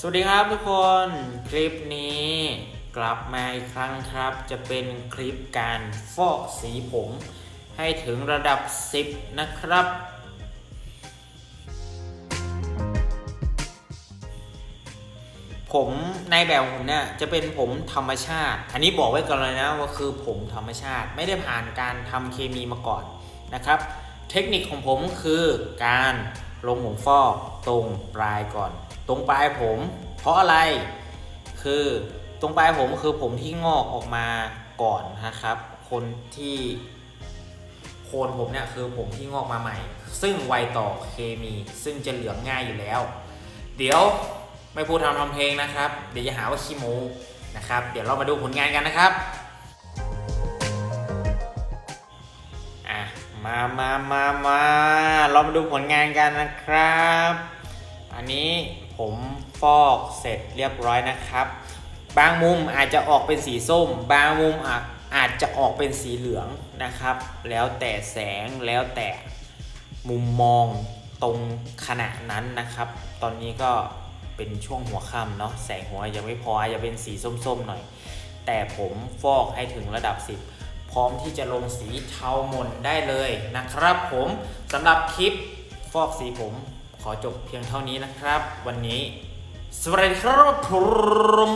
สวัสดีครับทุกคนคลิปนี้กลับมาอีกครั้งครับ จะเป็นคลิปการฟอกสีผม ให้ถึงระดับ 10 นะครับ ผมในแบบผมเนี่ยจะเป็นผมธรรมชาติ อันนี้บอกไว้ก่อนเลยนะว่าคือผมธรรมชาติไม่ได้ผ่านการทำเคมีมาก่อนนะครับ เทคนิคของผมคือการ ลงผมฟอกตรงปลายก่อน ตรงปลายผม เพราะอะไร คือตรงปลายผมคือผมที่งอกออกมาก่อนนะครับ คนที่โคนผมเนี่ยคือผมที่งอกมาใหม่ ซึ่งไวต่อเคมี ซึ่งจะเหลืองง่ายอยู่แล้ว เดี๋ยวไม่พูดทำทำเพลงนะครับ เดี๋ยวจะหาว่าขี้โมนะครับ เดี๋ยวเรามาดูผลงานกันนะครับอะมามามามา เรามาดูผลงานกันนะครับ อันนี้ผมฟอกเสร็จเรียบร้อยนะครับ บางมุมอาจจะออกเป็นสีส้ม บางมุมอาจอาจจะออกเป็นสีเหลืองนะครับ แล้วแต่แสงแล้วแต่มุมมองตรงขณะนั้นนะครับ ตอนนี้ก็เป็นช่วงหัวค่ำเนาะแสงหัวยังไม่พออาจจะเป็นสีส้มๆหน่อย แต่ผมฟอกให้ถึงระดับ 10 ร้อมที่จะลงสีเทาหมนได้เลยนะครับผมสำหรับคลิปฟอกสีผม ขอจบเพียงเท่านี้นะครับ วันนี้ สวัสดีครับผม